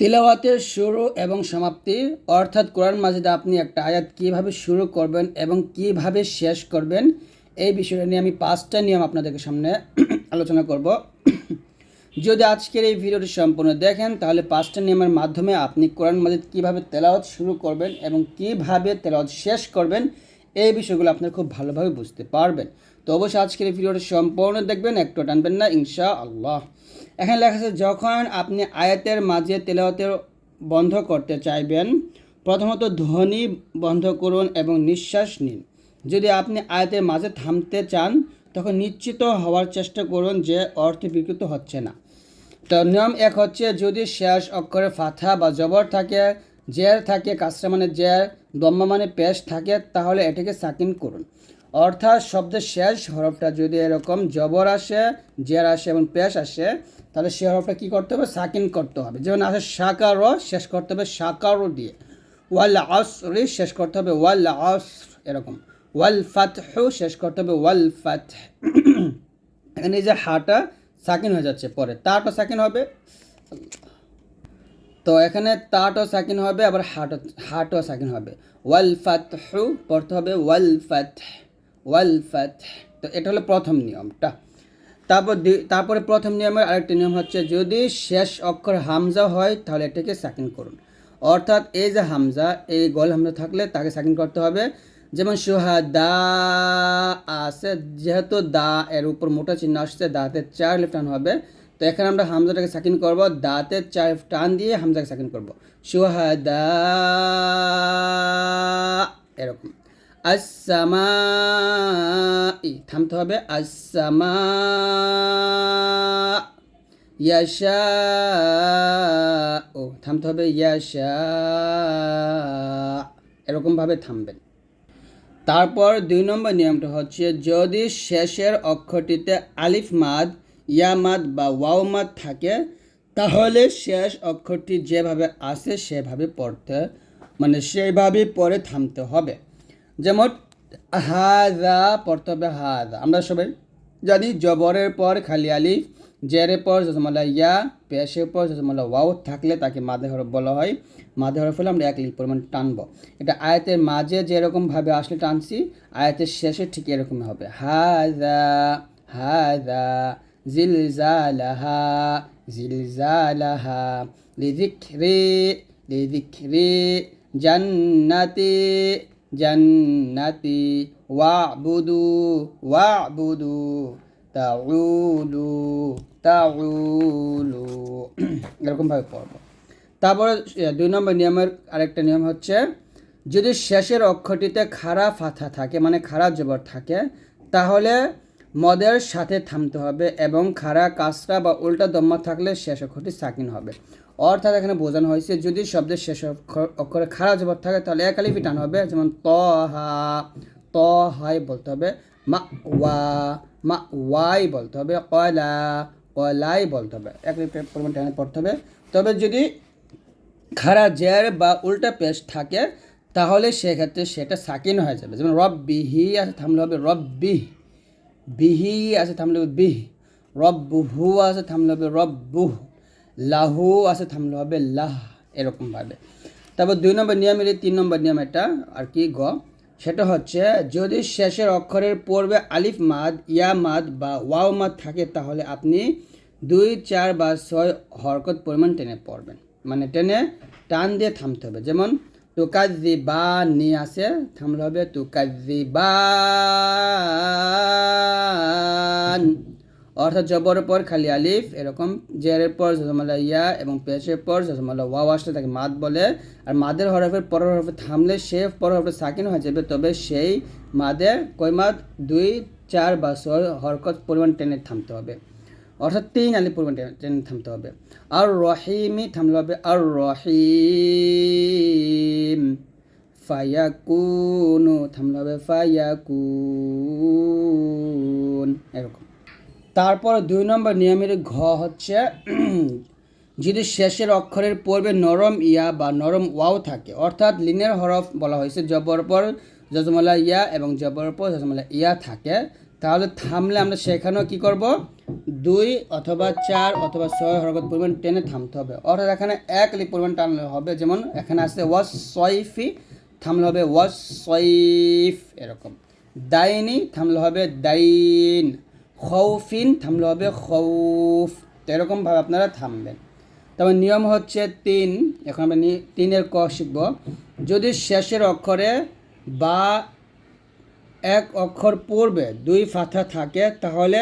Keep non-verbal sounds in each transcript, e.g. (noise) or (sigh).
তিলাওয়াতের শুরু এবং সমাপ্তি, অর্থাৎ কোরআন মাজিদে আপনি একটা আয়াত কীভাবে শুরু করবেন এবং কীভাবে শেষ করবেন, এই বিষয়টা নিয়ে আমি পাঁচটা নিয়ম আপনাদেরকে সামনে (clears throat) আলোচনা করব। (clears throat) যদি আজকের এই ভিডিওটি সম্পূর্ণ দেখেন, তাহলে পাঁচটা নিয়মের মাধ্যমে আপনি কোরআন মাজিদ কীভাবে তেলাওয়াত শুরু করবেন এবং কীভাবে তেলাওয়াত শেষ করবেন, এই বিষয়গুলো আপনারা খুব ভালোভাবে বুঝতে পারবেন। তো অবশ্যই আজকের ভিডিওটি সম্পূর্ণ দেখবেন, একটু টানবেন না ইনশা আল্লাহ এখানে লেখা আছে, যখন আপনি আয়াতের মাঝে তেলাওয়াতের বন্ধ করতে চাইবেন, প্রথমত ধ্বনি বন্ধ করুন এবং নিঃশ্বাস নিন। যদি আপনি আয়াতের মাঝে থামতে চান, তখন নিশ্চিত হওয়ার চেষ্টা করুন যে অর্থ বিকৃত হচ্ছে না। তো নিয়ম এক হচ্ছে, যদি শেষ অক্ষরে ফাথা বা জবর থাকে, জের থাকে কাসরা মানে জের, দম্মা মানে পেশ থাকে, তাহলে এটাকে সাকিন করুন। অর্থাৎ শব্দের শেষ হরফটা যদি এরকম জবর আসে, জের আসে এবং পেশ আসে, তাহলে সে হরফটা কী করতে হবে? সাকিন করতে হবে। যেমন আসে সাকারও শেষ করতে হবে সাকারও দিয়ে। ওয়াল আসরি, শেষ করতে হবে ওয়াল আসর এরকম। ওয়াল ফাতহু, শেষ করতে হবে ওয়াল ফাত এখানে যে হাটা সাকিন হয়ে যাচ্ছে পরে। তাটা সাকিন হবে। তো এখানে তাটাও সাকিন হবে, আবার হাটও হাটও সাকিন হবে। ওয়াল ফাতহু পড়তে হবে ওয়াল ফাত ওয়াল ফাত, তো এটা হলো প্রথম নিয়মটা। তারপর তারপরে প্রথম নিয়মের আরেকটি নিয়ম হচ্ছে, যদি শেষ অক্ষর হামজা হয়, তাহলে এটাকে সাকিন করুন। অর্থাৎ এই যে হামজা, এই গোল হামজা থাকলে তাকে সাকিন করতে হবে। যেমন সোহা দা আছে, যেহেতু দা এর উপর মোটা চিহ্ন আসছে, দাতে চার লিফ টান হবে। তো এখানে আমরা হামজাটাকে সাকিন করব, দাতে চার টান দিয়ে হামজাকে সাকিন করব। সোহা দা, এরকম। আসামা থামতে হবে আসামা ইয়াশা, ও, থামতে হবে, ইয়াশা, এরকমভাবে থামবেন। তারপর দুই নম্বর নিয়মটা হচ্ছে, যদি শেষের অক্ষরটিতে আলিফ মাদ, ইয়া মাদ বা ওয়াও মাদ থাকে, তাহলে শেষ অক্ষরটি যেভাবে আসে সেভাবে পড়তে মানে সেইভাবে পরে থামতে হবে। যেমন হাজা পড়তে হবে হাজা আমরা সবাই জানি, জবরের পর খালি আলিফ, জেরের পর জজমালা ইয়া, পেশের পর জজমালা ওয়াও থাকলে তাকে মাদে হরফ বলা হয়। মাদে হরফ হলে আমরা এক লিপ পরিমাণ টানবো। এটা আয়াতের মাঝে যেরকমভাবে আসলে টানছি, আয়াতের শেষে ঠিক এরকম হবে। হাজা হাজা জিলজালাহা জিলজালাহা, লিযিকরি রে জান্নাতি। জান্নাতি, ওয়াবুদু ওয়াবুদু, তাউলু তাউলু। এরকমভাবে পড়ব। তারপরে দুই নম্বর নিয়মের আরেকটা নিয়ম হচ্ছে, যদি শেষের অক্ষরটিতে খাড়া ফাথা থাকে মানে খাড়া জবর থাকে, তাহলে মদের সাথে থামতে হবে এবং খাড়া কাসরা বা উল্টা দম্মা থাকলে শেষ অক্ষরটি সাকিন হবে। অর্থাৎ এখানে বোঝানো হয়েছে, যদি শব্দের শেষ অক্ষরে খাড়া জবর থাকে, তাহলে এক আলিফি টান হবে। যেমন ত হা ত হাই বলতে হবে। মা ওয়া মা ওয়াই বলতে হবে। কয়লা কয়লাই বলতে হবে। এক লিফ পরিমাণ টানে পড়তে হবে। তবে যদি খাড়া জের বা উল্টা পেশ থাকে, তাহলে সেক্ষেত্রে সেটা সাকিন হয়ে যাবে। যেমন রব বিহি আছে, থামলে হবে রব বিহ বিহি আছে, থামলে হবে বিহ। রব বুহু আছে, থামলে হবে রব বুহ লাহু আছে থামলে হবে লাহ এরকমভাবে তারপর দুই নম্বর নিয়মের এই তিন নম্বর নিয়ম এটা আর কি গ। সেটা হচ্ছে, যদি শেষের অক্ষরের পূর্বে আলিফ, মাদ, ইয়া, মাদ বা ওয়াও, মাদ থাকে, তাহলে আপনি দুই, চার বা ছয় হরকত পরিমাণ টেনে পড়বেন। মানে টেনে টান দিয়ে থামতে হবে। যেমন তুকাজি বা নি আছে, থামলে হবে তুকাজি বান অর্থাৎ জবরের পর খালি আলিফ, এরকম জেরের পর জজমালা ইয়া এবং পেশের পর জজমালা ওয়াও আসলে তাকে মাদ বলে। আর মাদের হরফের পরের হরফে থামলে সে পরের হরফে সাকিন হয়ে যাবে, তবে সেই মাদে কই মাদ? দুই, চার বা ছয় হরকত পরিমাণ টেনে থামতে হবে। অর্থাৎ তিন আলিফ পরিমাণ টেনে থামতে হবে। আর রহিমি থামলে হবে আর রহিম। ফায়াকুনু থামলে হবে ফায়াকুন, এরকম। তারপর দুই নম্বর নিয়মের ঘ হচ্ছে, যদি শেষের অক্ষরের পূর্বে নরম ইয়া বা নরম ওয়াও থাকে, অর্থাৎ লিনের হরফ বলা হয়েছে জবর পর জজমালা ইয়া এবং জবর পর জজমালা ইয়া থাকে, তাহলে থামলে আমরা সেখানেও কি করব? দুই অথবা চার অথবা ছয় হরকত পরিমাণ টেনে থামতে হবে। অর্থাৎ এখানে এক লিপ পরিমাণ টানলে হবে, যেমন এখানে আছে ওয়াস সয়ফি থামলে হবে ওয়াস সয়ফ এরকম। দাইনি, থামলে হবে দাইন। খৌফিন থামলে হবে খৌফ। তো এরকমভাবে আপনারা থামবেন। তবে নিয়ম হচ্ছে তিন। এখন আমরা তিনের ক শিখব। যদি শেষের অক্ষরে বা এক অক্ষর পূর্বে দুই ফাথা থাকে, তাহলে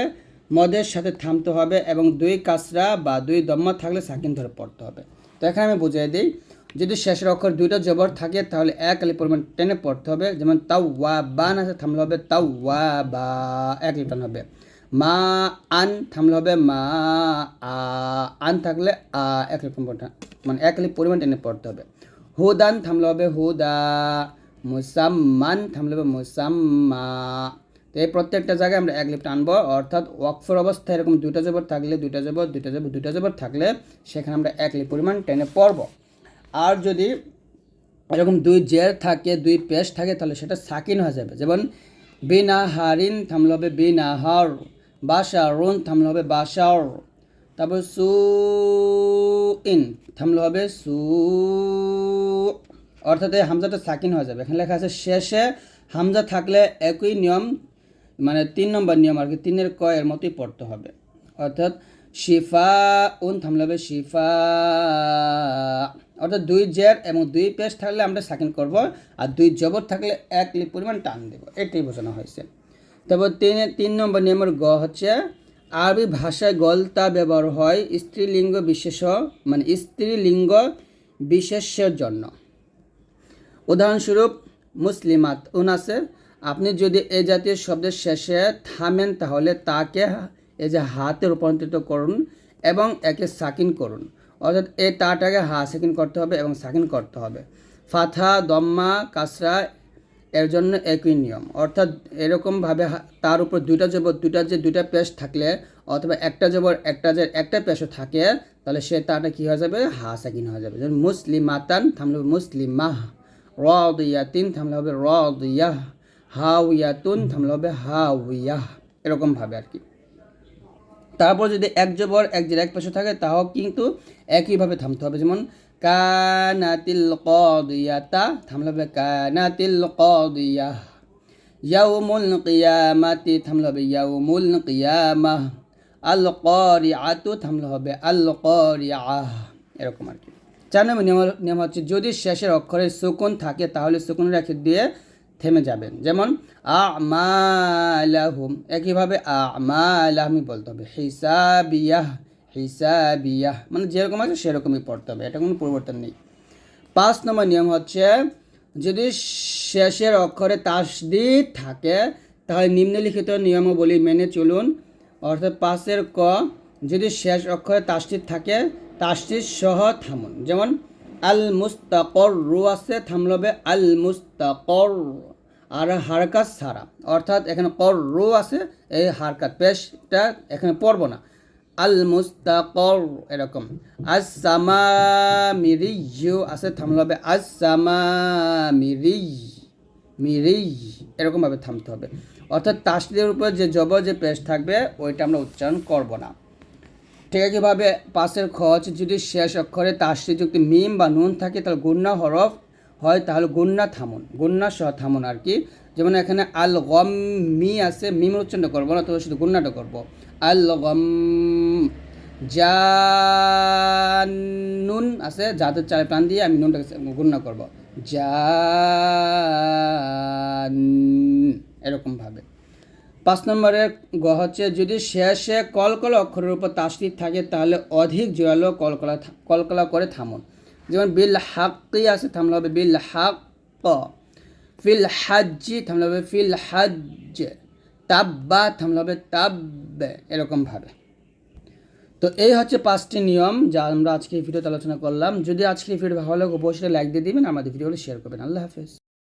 মদের সাথে থামতে হবে এবং দুই কাসরা বা দুই দম্মা থাকলে সাকিন ধরে পড়তে হবে। তো এখানে আমি বুঝিয়ে দিই, যদি শেষের অক্ষর দুইটা জবর থাকে, তাহলে এক আলি পরিমাণ টেনে পড়তে হবে। যেমন তাও ওয়া বান আছে, থামলে হবে তাও ওয়া বা এক লিটান হবে। মা আন থামলে হবে মা, আ, আন থাকলে আ, এক লিপ মানে এক লিপ পরিমাণ টেনে পড়তে হবে। হুদান থামলে হবে হুদা মুসাম্মান থামলে হবে মুসাম্মা। তো এই প্রত্যেকটা জায়গায় আমরা এক লিপ আনব, অর্থাৎ ওয়াকফর অবস্থায় এরকম দুইটা জবর থাকলে দুইটা জবর দুইটা জবর দুইটা জবর থাকলে সেখানে আমরা এক লিপ পরিমাণ টেনে পড়ব। আর যদি এরকম দুই জের থাকে, দুই পেশ থাকে, তাহলে সেটা সাকিন হয়ে যাবে। যেমন বিনা হারিন থামলে হবে বিনা হার বাসা রুন থামলে হবে বাসার। তারপর সু ইন থামলে হবে সু। অর্থাৎ এই হামজাটা সাকিন হয়ে যাবে। এখানে লেখা আছে, শেষে হামজা থাকলে একই নিয়ম মানে তিন নম্বর নিয়ম আর কি, তিনের ক এর মতোই পড়তে হবে। অর্থাৎ শিফা উন থামলে হবে শিফা। অর্থাৎ দুই জের এবং দুই পেশ থাকলে আমরা সাকিন করব, আর দুই জবর থাকলে এক লিপ পরিমাণ টান দেব। এটাই বোঝানো হয়েছে। তারপর তিন তিন নম্বর নিয়মের গ হচ্ছে, আরবি ভাষায় গলতা ব্যবহার হয় স্ত্রীলিঙ্গ বিশেষ মানে স্ত্রীলিঙ্গ বিশেষের জন্য। উদাহরণস্বরূপ, মুসলিমাত উন আছে আপনি যদি এ জাতীয় শব্দের শেষে থামেন তাহলে তাকে এ যে হাতে রূপান্তরিত করুন এবং একে সাকিন করুন। অর্থাৎ এ তাটাকে হা সাকিন করতে হবে এবং সাকিন করতে হবে। ফাথা দম্মা, কাসরা এর জন্য একই নিয়ম। অর্থাৎ এরকমভাবে তার উপর দুইটা জবর, দুইটা যে দুইটা পেশ থাকলে অথবা একটা জবর, একটা যে একটা পেশও থাকে, তাহলে সে তাটা কী হয়ে যাবে? হা সাকিন হয়ে যাবে। যেমন মুসলিমাতান থামলে হবে মুসলিমাহ, রদিয়াতিন থামলে হবে র রদিয়াহ হাউয়াতুন থামলে হবে হাউয়াহ এরকমভাবে আর কি। তারপর যদি এক জবর, এক জের, এক পেশে থাকে, তাও কিন্তু একইভাবে থামতে হবে। যেমন কানাতিল কদিয়াতা, থামলে হবে কানাতিল কদিয়াহ। ইয়াউমুল কিয়ামাতি, থামলে হবে ইয়াউমুল কিয়ামাহ। আল করিআতু, থামলে হবে আল করিআহ। এরকম আর কি। চার নম্বর নিয়ম হচ্ছে যদি শেষের অক্ষরে সুকুন থাকে, তাহলে সুকুন রেখে দিয়ে থেমে যাবেন। যেমন, আমালাহুম। একইভাবে আমালাহমি বলতে হবে। হিসাবিয়াহ। হিসাবিয়াহ মানে যেরকম আছে সেরকমই পড়তে হবে, এটা কোনো পরিবর্তন নেই। পাঁচ নম্বর নিয়ম হচ্ছে, যদি শেষের অক্ষরে তাসদিদ থাকে, তাহলে নিম্নলিখিত নিয়মাবলী মেনে চলুন। অর্থাৎ পাঁচের ক, যদি শেষ অক্ষরে তাসদিদ থাকে, তাসদিদ সহ থামুন। যেমন আল মুস্তাকর রু আছে থামলে হবে আল মুস্তাকর আর হারকাত ছাড়া। অর্থাৎ এখানে কর রু আছে, এই হারকাত। পেশটা এখানে পড়ব না। আল মুস্তাকর এরকম। আজ সামা মিরিয়ু আছে থামলে হবে আজ সামা মিরি মিরি এরকমভাবে থামতে হবে। অর্থাৎ তাসদের উপর যে জব যে পেশ থাকবে, ওইটা আমরা উচ্চারণ করব না। ঠিক একইভাবে পাশের খচ যদি শেষ অক্ষরে তাসরি যুক্ত মিম বা নুন থাকে, তাহলে গুন্না হরফ হয়, তাহলে গুন্না থামুন। গুন্না সহ থামুন আর কি। যেমন এখানে আল গম মি আছে মিম উচ্চারণ করব না তবে শুধু গুন্নাটা করব। আল গম জানুন আছে যাদের চারে প্রাণ দিয়ে আমি নুনটাকে গুন্না করব। জান এরকমভাবে পাঁচ নম্বরের গ হচ্ছে, যদি শেষে কলকলা অক্ষরের উপর তাসদিদ থাকে, তাহলে অধিক জোরালো কলকলা কলকলা করে থামুন। যেমন বিল হাক্কি আছে, থামলে হবে বিল হাক ফিল হাজ্জি, থামলে হবে ফিল হাজ্জ। তাব্বা, থামলে হবে তাব্বে এরকমভাবে তো এই হচ্ছে পাঁচটি নিয়ম যা আমরা আজকে এই ভিডিওতে আলোচনা করলাম। যদি আজকে এই ভিডিও ভালো লাগে, অবশ্যই লাইক দিয়ে দিবেন, আমাদের ভিডিওগুলো শেয়ার করবেন। আল্লাহ হাফেজ।